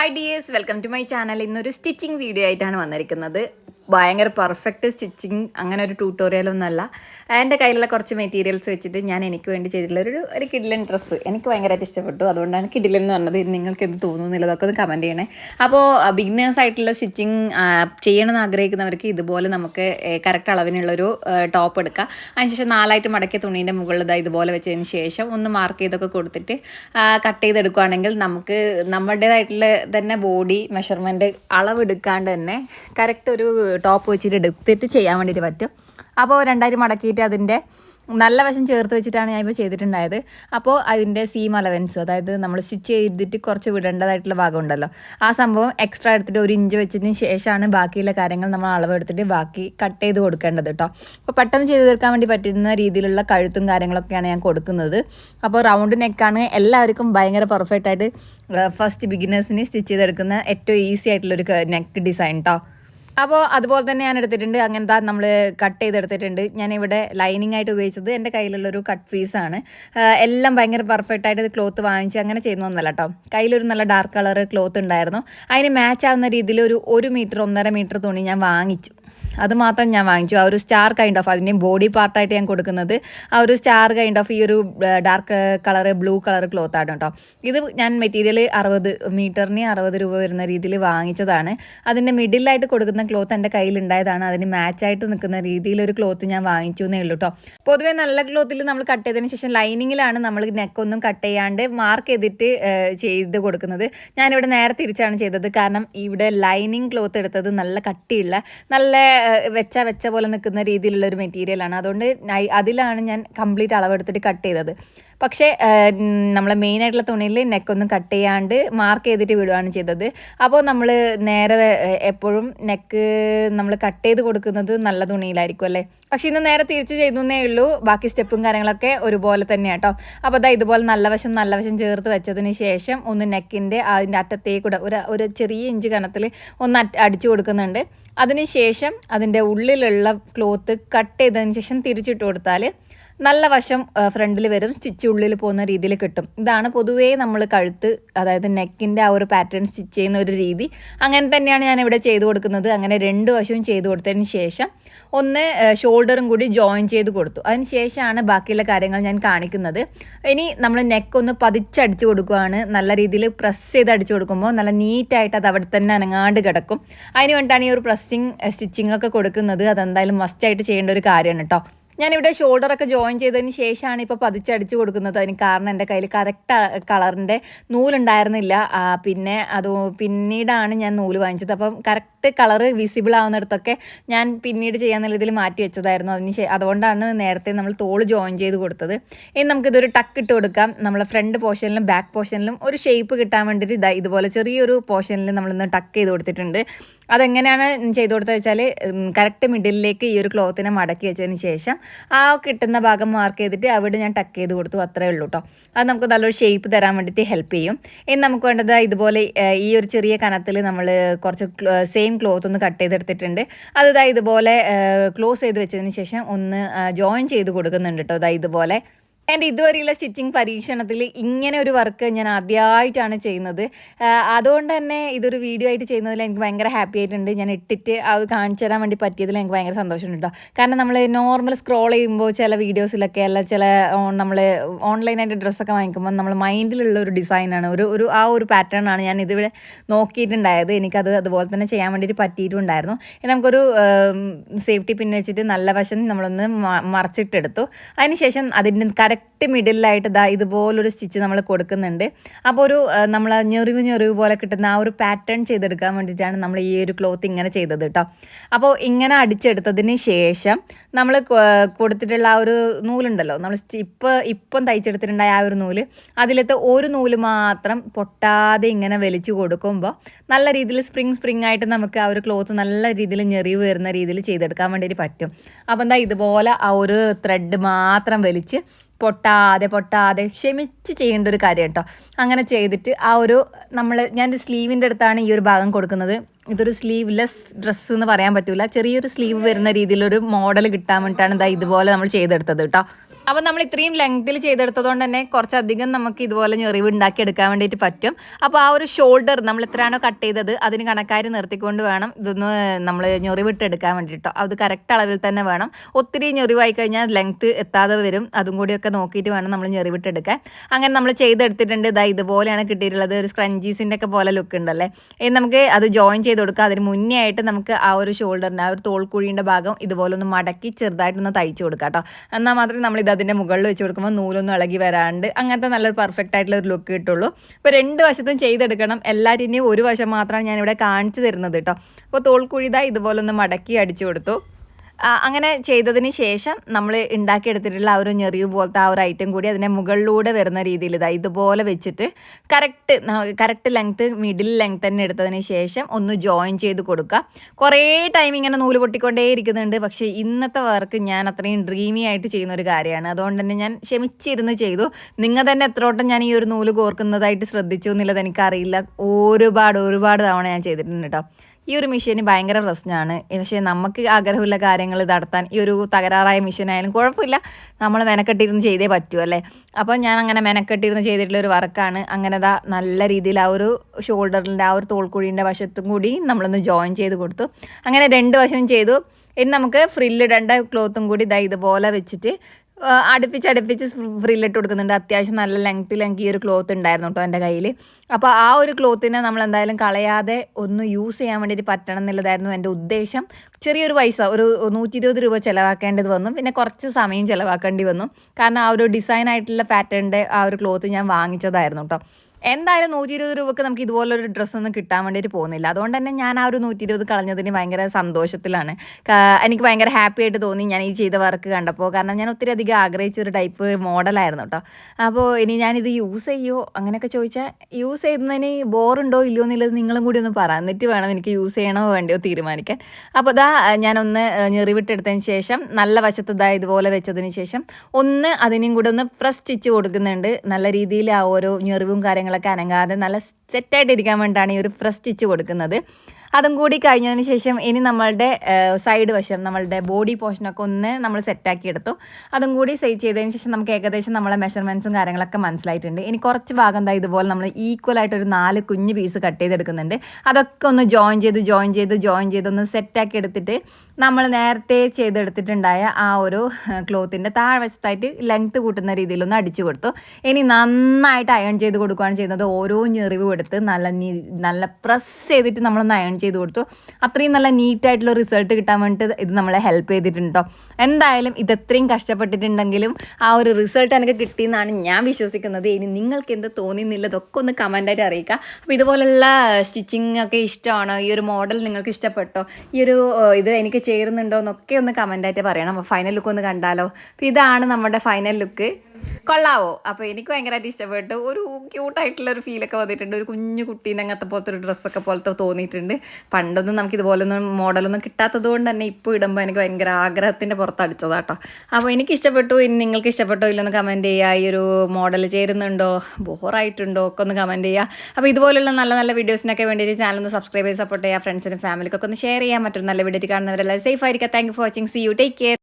Hi dears welcome to my channel ഇന്നൊരു stitching video ആയിട്ടാണ് വന്നിരിക്കുന്നത്. ഭയങ്കര പെർഫെക്റ്റ് സ്റ്റിച്ചിങ് അങ്ങനെ ഒരു ട്യൂട്ടോറിയലൊന്നുമല്ല എന്റെ കയ്യിലുള്ള കുറച്ച് മെറ്റീരിയൽസ് വെച്ചിട്ട് ഞാൻ എനിക്ക് വേണ്ടി ചെയ്തിട്ടുള്ള ഒരു ഒരു കിഡിലൻ ഡ്രസ്സ് എനിക്ക് ഭയങ്കരമായിട്ട് ഇഷ്ടപ്പെട്ടു. അതുകൊണ്ടാണ് കിഡിലൻ എന്ന് പറഞ്ഞത്. നിങ്ങൾക്ക് എന്ത് തോന്നുന്നില്ല അതൊക്കെ ഒന്ന് കമന്റ് ചെയ്യണേ. അപ്പോൾ ബിഗിനേഴ്സ് ആയിട്ടുള്ള സ്റ്റിച്ചിങ് ചെയ്യണമെന്ന് ആഗ്രഹിക്കുന്നവർക്ക് ഇതുപോലെ നമുക്ക് കറക്റ്റ് അളവിനുള്ളൊരു ടോപ്പ് എടുക്കുക അതിനുശേഷം നാലായിട്ട് മടക്കിയ തുണീന്റെ മുകളിൽ ഇതാ ഇതുപോലെ വെച്ചതിന് ശേഷം ഒന്ന് മാർക്ക് ചെയ്തൊക്കെ കൊടുത്തിട്ട് കട്ട് ചെയ്തെടുക്കുകയാണെങ്കിൽ നമുക്ക് നമ്മുടേതായിട്ടുള്ള തന്നെ ബോഡി മെഷർമെന്റ് അളവെടുക്കാണ്ട് തന്നെ കറക്റ്റ് ഒരു ടോപ്പ് വെച്ചിട്ട് എടുത്തിട്ട് ചെയ്യാൻ വേണ്ടിയിട്ട് പറ്റും. അപ്പോൾ രണ്ടായിരം മടക്കിയിട്ട് അതിന്റെ നല്ല വശം ചേർത്ത് വെച്ചിട്ടാണ് ഞാൻ ഇപ്പോൾ ചെയ്തിട്ടുണ്ടായത്. അപ്പോൾ അതിന്റെ സീം അലവൻസ് അതായത് നമ്മൾ സ്റ്റിച്ച് ചെയ്തിട്ട് കുറച്ച് വിടേണ്ടതായിട്ടുള്ള ഭാഗം ഉണ്ടല്ലോ. ആ സംഭവം എക്സ്ട്രാ എടുത്തിട്ട് ഒരു ഇഞ്ച് വെച്ചതിന് ശേഷമാണ് ബാക്കിയുള്ള കാര്യങ്ങൾ നമ്മൾ അളവെടുത്തിട്ട് ബാക്കി കട്ട് ചെയ്ത് കൊടുക്കേണ്ടത് കേട്ടോ. അപ്പോൾ പെട്ടെന്ന് ചെയ്ത് തീർക്കാൻ വേണ്ടി പറ്റുന്ന രീതിയിലുള്ള കഴുത്തും കാര്യങ്ങളൊക്കെയാണ് ഞാൻ കൊടുക്കുന്നത്. അപ്പോൾ റൗണ്ട് നെക്കാണ് എല്ലാവർക്കും ഭയങ്കര പെർഫെക്റ്റ് ആയിട്ട് ഫസ്റ്റ് ബിഗിനേഴ്സിന് സ്റ്റിച്ച് ചെയ്തെടുക്കുന്ന ഏറ്റവും ഈസി ആയിട്ടുള്ളൊരു നെക്ക് ഡിസൈൻ കേട്ടോ അപ്പോൾ അതുപോലെ തന്നെ ഞാൻ എടുത്തിട്ടുണ്ട്. അങ്ങനത്തെ നമ്മൾ കട്ട് ചെയ്തെടുത്തിട്ടുണ്ട്. ഞാനിവിടെ ലൈനിങ് ആയിട്ട് ഉപയോഗിച്ചത് എന്റെ കയ്യിലുള്ളൊരു കട്ട് പീസാണ് എല്ലാം ഭയങ്കര പെർഫെക്റ്റ് ആയിട്ട് ക്ലോത്ത് വാങ്ങിച്ച് അങ്ങനെ ചെയ്യുന്നൊന്നല്ല കേട്ടോ കയ്യിലൊരു നല്ല ഡാർക്ക് കളർ ക്ലോത്ത് ഉണ്ടായിരുന്നു. അതിന് മാച്ച് ആവുന്ന രീതിയിൽ ഒരു ഒരു മീറ്റർ ഒന്നര മീറ്റർ തുണി ഞാൻ വാങ്ങിച്ചു. അത് മാത്രം ഞാൻ വാങ്ങിച്ചു. ആ ഒരു സ്റ്റാർ കൈൻഡ് ഓഫ് അതിന്റെ ബോഡി പാർട്ടായിട്ട് ഞാൻ കൊടുക്കുന്നത് ആ ഒരു സ്റ്റാർ കൈൻഡ് ഓഫ് ഈ ഒരു dark colour blue colour cloth ആണ് കേട്ടോ ഇത് ഞാൻ മെറ്റീരിയൽ അറുപത് മീറ്ററിന് അറുപത് രൂപ വരുന്ന രീതിയിൽ വാങ്ങിച്ചതാണ്. അതിന്റെ മിഡിലായിട്ട് കൊടുക്കുന്ന ക്ലോത്ത് എന്റെ കയ്യിലുണ്ടായതാണ് അതിന് മാച്ചായിട്ട് നിൽക്കുന്ന രീതിയിൽ ഒരു ക്ലോത്ത് ഞാൻ വാങ്ങിച്ചു എന്നേ ഉള്ളൂ കേട്ടോ പൊതുവേ നല്ല ക്ലോത്തിൽ നമ്മൾ കട്ട് ചെയ്തതിന് ശേഷം ലൈനിങ്ങിലാണ് നമ്മൾ നെക്കൊന്നും കട്ട് ചെയ്യാണ്ട് മാർക്ക് ചെയ്തിട്ട് ചെയ്ത് കൊടുക്കുന്നത്. ഞാനിവിടെ നേരെ തിരിച്ചാണ് ചെയ്തത്. കാരണം ഇവിടെ ലൈനിങ് ക്ലോത്ത് എടുത്തത് നല്ല കട്ടിയുള്ള നല്ല വെച്ച വെച്ച പോലെ നിൽക്കുന്ന രീതിയിലുള്ള ഒരു മെറ്റീരിയലാണ് അതുകൊണ്ട് അതിലാണ് ഞാൻ കംപ്ലീറ്റ് അളവെടുത്തിട്ട് കട്ട് ചെയ്തത്. പക്ഷേ നമ്മളെ മെയിൻ ആയിട്ടുള്ള തുണിയിൽ നെക്കൊന്നും കട്ട് ചെയ്യാണ്ട് മാർക്ക് ചെയ്തിട്ട് വിടുകയാണ് ചെയ്തത്. അപ്പോൾ നമ്മൾ നേരെ എപ്പോഴും നെക്ക് നമ്മൾ കട്ട് ചെയ്ത് കൊടുക്കുന്നത് നല്ല തുണിയിലായിരിക്കും അല്ലേ? പക്ഷേ ഇന്ന് നേരെ തിരിച്ച് ചെയ്തേ ഉള്ളൂ. ബാക്കി സ്റ്റെപ്പും കാര്യങ്ങളൊക്കെ ഒരുപോലെ തന്നെ കേട്ടോ അപ്പോൾ അതാ ഇതുപോലെ നല്ല വശം നല്ല വശം ചേർത്ത് വെച്ചതിന് ശേഷം ഒന്ന് നെക്കിന്റെ അതിന്റെ അറ്റത്തേക്കൂടെ ഒരു ഒരു ചെറിയ ഇഞ്ച് കണത്തിൽ ഒന്ന് അടിച്ചു കൊടുക്കുന്നുണ്ട്. അതിനുശേഷം അതിന്റെ ഉള്ളിലുള്ള ക്ലോത്ത് കട്ട് ചെയ്തതിന് ശേഷം തിരിച്ചിട്ട് കൊടുത്താൽ നല്ല വശം ഫ്രണ്ടിൽ വരും സ്റ്റിച്ച് ഉള്ളിൽ പോകുന്ന രീതിയിൽ കിട്ടും. ഇതാണ് പൊതുവേ നമ്മൾ കഴുത്ത് അതായത് നെക്കിന്റെ ആ ഒരു പാറ്റേൺ സ്റ്റിച്ച് ചെയ്യുന്ന ഒരു രീതി. അങ്ങനെ തന്നെയാണ് ഞാൻ ഇവിടെ ചെയ്ത് കൊടുക്കുന്നത്. അങ്ങനെ രണ്ട് വശവും ചെയ്ത് കൊടുത്തതിന് ശേഷം ഒന്ന് ഷോൾഡറും കൂടി ജോയിൻ ചെയ്ത് കൊടുത്തു. അതിന് ശേഷമാണ് ബാക്കിയുള്ള കാര്യങ്ങൾ ഞാൻ കാണിക്കുന്നത്. ഇനി നമ്മൾ നെക്ക് ഒന്ന് പതിച്ചടിച്ച് കൊടുക്കുകയാണ് നല്ല രീതിയിൽ പ്രസ് ചെയ്ത് അടിച്ചു കൊടുക്കുമ്പോൾ നല്ല നീറ്റായിട്ട് അത് അവിടെ തന്നെ അനങ്ങാണ്ട് കിടക്കും. അതിന് വേണ്ടിയിട്ടാണ് ഈ ഒരു പ്രസ്സിങ് സ്റ്റിച്ചിങ് ഒക്കെ കൊടുക്കുന്നത്. അതെന്തായാലും മസ്റ്റായിട്ട് ചെയ്യേണ്ട ഒരു കാര്യമാണ് കേട്ടോ. ഞാനിവിടെ ഷോൾഡറൊക്കെ ജോയിൻ ചെയ്തതിന് ശേഷമാണ് ഇപ്പോൾ പതിച്ചടിച്ച് കൊടുക്കുന്നത്. അതിന് കാരണം എന്റെ കയ്യിൽ കറക്റ്റ് കളറിന്റെ നൂലുണ്ടായിരുന്നില്ല. പിന്നെ അത് പിന്നീടാണ് ഞാൻ നൂൽ വാങ്ങിച്ചത്. അപ്പം കറക്റ്റ് കളറ് വിസിബിൾ ആവുന്നിടത്തൊക്കെ ഞാൻ പിന്നീട് ചെയ്യാൻ ഇതിൽ മാറ്റി വെച്ചതായിരുന്നു. അതിന് അതുകൊണ്ടാണ് നേരത്തെ നമ്മൾ തോൾ ജോയിൻ ചെയ്ത് കൊടുത്തത്. ഇനി നമുക്കിതൊരു ടക്ക് ഇട്ട് കൊടുക്കാം. നമ്മളെ ഫ്രണ്ട് പോർഷനിലും ബാക്ക് പോർഷനിലും ഒരു ഷേപ്പ് കിട്ടാൻ വേണ്ടിയിട്ട് ഇതാ ഇതുപോലെ ചെറിയൊരു പോർഷനിൽ നമ്മളിന്ന് ടക്ക് ചെയ്ത് കൊടുത്തിട്ടുണ്ട്. അതെങ്ങനെയാണ് ചെയ്ത് കൊടുത്തത് വെച്ചാൽ കറക്റ്റ് മിഡിലിലേക്ക് ഈ ഒരു ക്ലോത്തിനെ മടക്കി വെച്ചതിന് ശേഷം ആ കിട്ടുന്ന ഭാഗം മാർക്ക് ചെയ്തിട്ട് അവിടെ ഞാൻ ടക്ക് ചെയ്ത് കൊടുത്തു. അത്രേ ഉള്ളൂ കേട്ടോ അത് നമുക്ക് നല്ലൊരു ഷേപ്പ് തരാൻ വേണ്ടിയിട്ട് ഹെൽപ്പ് ചെയ്യും. ഇനി നമുക്ക് വേണ്ടത് ഇതുപോലെ ഈ ഒരു ചെറിയ കനത്തിൽ നമ്മൾ കുറച്ച് സെയിം ക്ലോത്ത് ഒന്ന് കട്ട് ചെയ്തെടുത്തിട്ടുണ്ട്. അത് ഇതാ ഇതുപോലെ ക്ലോസ് ചെയ്ത് വെച്ചതിന് ശേഷം ഒന്ന് ജോയിൻ ചെയ്ത് കൊടുക്കുന്നുണ്ട് കേട്ടോ ഇതാ ഇതുപോലെ എന്റെ ഇതുവരെയുള്ള സ്റ്റിച്ചിങ് പരീക്ഷണത്തിൽ ഇങ്ങനെ ഒരു വർക്ക് ഞാൻ ആദ്യമായിട്ടാണ് ചെയ്യുന്നത്. അതുകൊണ്ട് തന്നെ ഇതൊരു വീഡിയോ ആയിട്ട് ചെയ്യുന്നതിൽ എനിക്ക് ഭയങ്കര ഹാപ്പി ആയിട്ടുണ്ട്. ഞാൻ ഇട്ടിട്ട് അത് കാണിച്ചു തരാൻ വേണ്ടി പറ്റിയതിൽ എനിക്ക് ഭയങ്കര സന്തോഷമുണ്ട് കേട്ടോ കാരണം നമ്മൾ നോർമൽ സ്ക്രോൾ ചെയ്യുമ്പോൾ ചില വീഡിയോസിലൊക്കെ അല്ല ചില നമ്മൾ ഓൺലൈനായിട്ട് ഡ്രസ്സൊക്കെ വാങ്ങിക്കുമ്പോൾ നമ്മൾ മൈൻഡിലുള്ള ഒരു ഡിസൈനാണ് ഒരു ഒരു ആ ഒരു പാറ്റേൺ ആണ് ഞാൻ ഇതിവിടെ നോക്കിയിട്ടുണ്ടായത്. എനിക്കത് അതുപോലെ തന്നെ ചെയ്യാൻ വേണ്ടിയിട്ട് പറ്റിയിട്ടുണ്ടായിരുന്നു. നമുക്കൊരു സേഫ്റ്റി പിൻ വെച്ചിട്ട് നല്ല വശം നമ്മളൊന്ന് മറച്ചിട്ടെടുത്തു. അതിനുശേഷം അതിന്റെ കറക്റ്റ് കറക്റ്റ് മിഡിലായിട്ട് ഇതാ ഇതുപോലൊരു സ്റ്റിച്ച് നമ്മൾ കൊടുക്കുന്നുണ്ട്. അപ്പോൾ ഒരു നമ്മൾ ഞെറിവ് ഞെറിവ് പോലെ കിട്ടുന്ന ആ ഒരു പാറ്റേൺ ചെയ്തെടുക്കാൻ വേണ്ടിയിട്ടാണ് നമ്മൾ ഈ ഒരു ക്ലോത്ത് ഇങ്ങനെ ചെയ്തത് കേട്ടോ അപ്പോൾ ഇങ്ങനെ അടിച്ചെടുത്തതിന് ശേഷം നമ്മൾ കൊടുത്തിട്ടുള്ള ആ ഒരു നൂലുണ്ടല്ലോ നമ്മൾ ഇപ്പോൾ ഇപ്പം തയ്ച്ചെടുത്തിട്ടുണ്ടായ ആ ഒരു നൂൽ അതിലത്തെ ഒരു നൂൽ മാത്രം പൊട്ടാതെ ഇങ്ങനെ വലിച്ചു കൊടുക്കുമ്പോൾ നല്ല രീതിയിൽ സ്പ്രിങ് സ്പ്രിങ് ആയിട്ട് നമുക്ക് ആ ഒരു ക്ലോത്ത് നല്ല രീതിയിൽ ഞെറിവ് വരുന്ന രീതിയിൽ ചെയ്തെടുക്കാൻ വേണ്ടിയിട്ട് പറ്റും. അപ്പോൾ എന്താ ഇതുപോലെ ആ ഒരു ത്രെഡ് മാത്രം വലിച്ച് പൊട്ടാതെ പൊട്ടാതെ ക്ഷമിച്ച് ചെയ്യേണ്ട ഒരു കാര്യം കേട്ടോ. അങ്ങനെ ചെയ്തിട്ട് ആ ഒരു നമ്മൾ ഞാൻ സ്ലീവിന്റെ അടുത്താണ് ഈ ഒരു ഭാഗം കൊടുക്കുന്നത്. ഇതൊരു സ്ലീവ് ലെസ് ഡ്രസ്സ് എന്ന് പറയാൻ പറ്റില്ല ചെറിയൊരു സ്ലീവ് വരുന്ന രീതിയിലൊരു മോഡൽ കിട്ടാൻ വേണ്ടിയിട്ടാണ് ഇതാ ഇതുപോലെ നമ്മൾ ചെയ്തെടുത്തത് കേട്ടോ. അപ്പോൾ നമ്മൾ ഇത്രയും ലെങ്ത്തിൽ ചെയ്തെടുത്തതുകൊണ്ട് തന്നെ കുറച്ചധികം നമുക്ക് ഇതുപോലെ ഞെറിവ് ഉണ്ടാക്കിയെടുക്കാൻ വേണ്ടിയിട്ട് പറ്റും. അപ്പോൾ ആ ഒരു ഷോൾഡർ നമ്മൾ എത്രയാണോ കട്ട് ചെയ്തത് അതിന് കണക്കാരി നിർത്തിക്കൊണ്ട് വേണം ഇതൊന്ന് നമ്മൾ ഞൊറിവിട്ട് എടുക്കാൻ വേണ്ടിയിട്ടോ. അത് കറക്റ്റ് അളവിൽ തന്നെ വേണം. ഒത്തിരി ഞൊറിവായി കഴിഞ്ഞാൽ ലെങ്ത്ത് എത്താതെ വരും. അതും കൂടിയൊക്കെ നോക്കിയിട്ട് വേണം നമ്മൾ ഞെറിവിട്ട് എടുക്കാൻ അങ്ങനെ നമ്മൾ ചെയ്തെടുത്തിട്ടുണ്ട്. ഇതാ ഇതുപോലെയാണ് കിട്ടിയിട്ടുള്ളത്. ഒരു സ്ക്രഞ്ചീസിന്റെ ഒക്കെ പോലെ ലുക്ക് ഉണ്ടല്ലേ? ഇനി നമുക്ക് അത് ജോയിൻ ചെയ്ത് കൊടുക്കുക അതിന് മുന്നേ ആയിട്ട് നമുക്ക് ആ ഒരു ഷോൾഡറിന്റെ ആ ഒരു തോൾക്കുഴിയുടെ ഭാഗം ഇതുപോലെ ഒന്ന് മടക്കി ചെറുതായിട്ടൊന്ന് തയ്ച്ചു കൊടുക്കാം കേട്ടോ. എന്നാൽ മാത്രമേ നമ്മൾ ഇത് അതിന്റെ മുകളിൽ വെച്ച് കൊടുക്കുമ്പോൾ നൂലൊന്നും ഇളകി വരാണ്ട് അങ്ങനത്തെ നല്ലൊരു പെർഫെക്റ്റ് ആയിട്ടുള്ള ഒരു ലുക്ക് കിട്ടുള്ളൂ. അപ്പോൾ രണ്ട് വശത്തും ചെയ്തെടുക്കണം. എല്ലാറ്റിന്റെയും ഒരു വശം മാത്രമാണ് ഞാനിവിടെ കാണിച്ചു തരുന്നത് കേട്ടോ. അപ്പോൾ തോൾക്കുഴിത ഇതുപോലൊന്ന് മടക്കി അടിച്ചു കൊടുത്തു. അങ്ങനെ ചെയ്തതിന് ശേഷം നമ്മൾ ഉണ്ടാക്കിയെടുത്തിട്ടുള്ള ആ ഒരു ഞെറിവ് പോലത്തെ ആ ഒരു ഐറ്റം കൂടി അതിനെ മുകളിലൂടെ വരുന്ന രീതിയിൽ ഇതാ ഇതുപോലെ വെച്ചിട്ട് correct correct length middle length തന്നെ എടുത്തതിന് ശേഷം ഒന്ന് ജോയിൻ ചെയ്ത് കൊടുക്കുക. കുറേ ടൈം ഇങ്ങനെ നൂൽ പൊട്ടിക്കൊണ്ടേ ഇരിക്കുന്നുണ്ട്. പക്ഷേ ഇന്നത്തെ വർക്ക് ഞാൻ അത്രയും ഡ്രീമി ആയിട്ട് ചെയ്യുന്ന ഒരു കാര്യമാണ്. അതുകൊണ്ട് തന്നെ ഞാൻ ക്ഷമിച്ചിരുന്ന് ചെയ്തു. നിങ്ങൾ തന്നെ എത്രോട്ടം ഞാൻ ഈ ഒരു നൂൽ കോർക്കുന്നതായിട്ട് ശ്രദ്ധിച്ചു എന്നുള്ളത് എനിക്കറിയില്ല. ഒരുപാട് ഒരുപാട് തവണ ഞാൻ ചെയ്തിട്ടുണ്ട് കേട്ടോ ഈ ഒരു മെഷീന് ഭയങ്കര പ്രശ്നമാണ് പക്ഷേ നമുക്ക് ആഗ്രഹമുള്ള കാര്യങ്ങൾ നടത്താൻ ഈ ഒരു തകരാറായ മെഷീനായാലും കുഴപ്പമില്ല. നമ്മൾ മെനക്കെട്ടിരുന്ന് ചെയ്തേ പറ്റൂ അല്ലേ? അപ്പോൾ ഞാൻ അങ്ങനെ മെനക്കെട്ടിരുന്ന് ചെയ്തിട്ടുള്ള ഒരു വർക്കാണ് അങ്ങനെ ദാ നല്ല രീതിയിൽ ആ ഒരു ഷോൾഡറിന്റെ ആ ഒരു തോൾക്കുഴീന്റെ വശത്തും കൂടി നമ്മളൊന്ന് ജോയിൻ ചെയ്ത് കൊടുത്തു. അങ്ങനെ രണ്ട് വശവും ചെയ്തു. ഇനി നമുക്ക് ഫ്രില്ലിടേണ്ട ക്ലോത്തും കൂടി ഇതാ ഇതുപോലെ വെച്ചിട്ട് അടുപ്പിച്ച് അടുപ്പിച്ച് ഫ്രില്ലിട്ട് കൊടുക്കുന്നുണ്ട്. അത്യാവശ്യം നല്ല ലെങ്ത്തിൽ എനിക്ക് ഈ ഒരു ക്ലോത്ത് ഉണ്ടായിരുന്നു കേട്ടോ എന്റെ കയ്യിൽ അപ്പോൾ ആ ഒരു ക്ലോത്തിനെ നമ്മൾ എന്തായാലും കളയാതെ ഒന്ന് യൂസ് ചെയ്യാൻ വേണ്ടിയിട്ട് പറ്റണം എന്നുള്ളതായിരുന്നു എന്റെ ഉദ്ദേശം. ചെറിയൊരു പൈസ ഒരു നൂറ്റി ഇരുപത് രൂപ ചിലവാക്കേണ്ടത് വന്നു. പിന്നെ കുറച്ച് സമയം ചിലവാക്കേണ്ടി വന്നു. കാരണം ആ ഒരു ഡിസൈൻ ആയിട്ടുള്ള പാറ്റേണിന്റെ ആ ഒരു ക്ലോത്ത് ഞാൻ വാങ്ങിച്ചതായിരുന്നു കേട്ടോ. എന്തായാലും നൂറ്റി ഇരുപത് രൂപക്ക് നമുക്ക് ഇതുപോലൊരു ഡ്രസ്സൊന്നും കിട്ടാൻ വേണ്ടിയിട്ട് പോകുന്നില്ല. അതുകൊണ്ട് തന്നെ ഞാൻ ആ ഒരു നൂറ്റി ഇരുപത് കളഞ്ഞതിന് ഭയങ്കര സന്തോഷത്തിലാണ്. എനിക്ക് ഭയങ്കര ഹാപ്പി ആയിട്ട് തോന്നി ഞാൻ ഈ ചെയ്ത വർക്ക് കണ്ടപ്പോൾ കാരണം ഞാൻ ഒത്തിരി അധികം ആഗ്രഹിച്ച ഒരു ടൈപ്പ് മോഡലായിരുന്നു കേട്ടോ അപ്പോൾ ഇനി ഞാനിത് യൂസ് ചെയ്യുമോ അങ്ങനെയൊക്കെ ചോദിച്ചാൽ യൂസ് ചെയ്യുന്നതിന് ബോറുണ്ടോ ഇല്ലയോ എന്നുള്ളത് നിങ്ങളും കൂടി ഒന്ന് പറ. എന്നിട്ട് വേണം എനിക്ക് യൂസ് ചെയ്യണോ വേണ്ടയോ തീരുമാനിക്കാൻ. അപ്പോൾ ഇതാ ഞാനൊന്ന് ഞെറിവിട്ടെടുത്തതിന് ശേഷം നല്ല വശത്ത് ഇതാ ഇതുപോലെ വെച്ചതിന് ശേഷം ഒന്ന് അതിനും കൂടെ ഒന്ന് പ്രസ് സ്റ്റിച്ച് കൊടുക്കുന്നുണ്ട്. നല്ല രീതിയിൽ ആ ഓരോ ഞെറിവും കാര്യങ്ങളും കാര്യങ്ങളൊക്കെ അനങ്ങാതെ നല്ല സെറ്റായിട്ട് ഇരിക്കാൻ വേണ്ടിയിട്ടാണ് ഈ ഒരു പ്രസ് സ്റ്റിച്ച് കൊടുക്കുന്നത്. അതും കൂടി കഴിഞ്ഞതിന് ശേഷം ഇനി നമ്മളുടെ സൈഡ് വശം നമ്മളുടെ ബോഡി പോർഷനൊക്കെ ഒന്ന് നമ്മൾ സെറ്റാക്കി എടുത്തു. അതും കൂടി സെറ്റ് ചെയ്തതിന് ശേഷം നമുക്ക് ഏകദേശം നമ്മളെ മെഷർമെന്റ്സും കാര്യങ്ങളൊക്കെ മനസ്സിലായിട്ടുണ്ട്. ഇനി കുറച്ച് ഭാഗം എന്താ ഇതുപോലെ നമ്മൾ ഈക്വൽ ആയിട്ട് ഒരു നാല് കുഞ്ഞ് പീസ് കട്ട് ചെയ്തെടുക്കുന്നുണ്ട്. അതൊക്കെ ഒന്ന് ജോയിൻ ചെയ്ത് ജോയിൻ ചെയ്ത് ജോയിൻ ചെയ്ത് ഒന്ന് സെറ്റാക്കി എടുത്തിട്ട് നമ്മൾ നേരത്തെ ചെയ്തെടുത്തിട്ടുണ്ടായ ആ ഒരു ക്ലോത്തിന്റെ താഴ്വശത്തായിട്ട് ലെങ്ത്ത് കൂട്ടുന്ന രീതിയിലൊന്ന് അടിച്ചു കൊടുത്തു. ഇനി നന്നായിട്ട് അയൺ ചെയ്ത് കൊടുക്കുകയാണ് ചെയ്യുന്നത്. ഓരോ ഞെറിവും എടുത്ത് നല്ല നല്ല പ്രസ് ചെയ്തിട്ട് നമ്മളൊന്ന് അയൺ ചെയ്ത് കൊടുത്തു. അത്രയും നല്ല നീറ്റായിട്ടുള്ള റിസൾട്ട് കിട്ടാൻ വേണ്ടിയിട്ട് ഇത് നമ്മളെ ഹെൽപ്പ് ചെയ്തിട്ടുണ്ട് എന്തായാലും ഇത് എത്രയും കഷ്ടപ്പെട്ടിട്ടുണ്ടെങ്കിലും ആ ഒരു റിസൾട്ട് എനിക്ക് കിട്ടിയെന്നാണ് ഞാൻ വിശ്വസിക്കുന്നത്. ഇനി നിങ്ങൾക്ക് എന്ത് തോന്നിയെന്നില്ല ഇതൊക്കെ ഒന്ന് കമന്റായിട്ട് അറിയിക്കുക. അപ്പോൾ ഇതുപോലുള്ള സ്റ്റിച്ചിങ് ഒക്കെ ഇഷ്ടമാണോ? ഈ ഒരു മോഡൽ നിങ്ങൾക്ക് ഇഷ്ടപ്പെട്ടോ? ഈ ഒരു ഇത് എനിക്ക് ചേരുന്നുണ്ടോ എന്നൊക്കെ ഒന്ന് കമന്റായിട്ട് പറയണം. അപ്പോൾ ഫൈനൽ ലുക്ക് ഒന്ന് കണ്ടാലോ? അപ്പോൾ ഇതാണ് നമ്മുടെ ഫൈനൽ ലുക്ക് കൊള്ളാവോ? അപ്പോൾ എനിക്ക് ഭയങ്കരമായിട്ട് ഇഷ്ടപ്പെട്ടു. ഒരു ക്യൂട്ടായിട്ടുള്ള ഒരു ഫീലൊക്കെ വന്നിട്ടുണ്ട്. ഒരു കുഞ്ഞു കുട്ടീന്റെ അങ്ങനത്തെ പോലത്തെ ഒരു ഡ്രസ്സൊക്കെ പോലത്തെ തോന്നിയിട്ടുണ്ട്. പണ്ടൊന്നും നമുക്ക് ഇതുപോലൊന്നും മോഡലൊന്നും കിട്ടാത്തത് കൊണ്ട് തന്നെ ഇപ്പോൾ ഇടുമ്പോൾ എനിക്ക് ഭയങ്കര ആഗ്രഹത്തിന്റെ പുറത്തടിച്ചതാട്ടോ അപ്പോൾ എനിക്ക് ഇഷ്ടപ്പെട്ടു. ഇനി നിങ്ങൾക്ക് ഇഷ്ടപ്പെട്ടോ ഇല്ലെന്ന് കമന്റ് ചെയ്യുക ഈ ഒരു മോഡൽ ചേരുന്നുണ്ടോ? ബോറായിട്ടുണ്ടോ ഒക്കെ ഒന്ന് കമന്റ് ചെയ്യുക അപ്പോൾ ഇതുപോലുള്ള നല്ല നല്ല വീഡിയോസിനൊക്കെ വേണ്ടിയിട്ട് ചാനൽ ഒന്ന് സബ്സ്ക്രൈബ് ചെയ്ത് സപ്പോർട്ട് ചെയ്യുക ഫ്രണ്ട്സിനും ഫാമിലിക്കൊക്കെ ഒന്ന് ഷെയർ ചെയ്യാൻ മറ്റൊരു നല്ല വീഡിയോ കാണുന്നവരെല്ലാം സേഫ് ആയിരിക്കാം thank for watching see you take care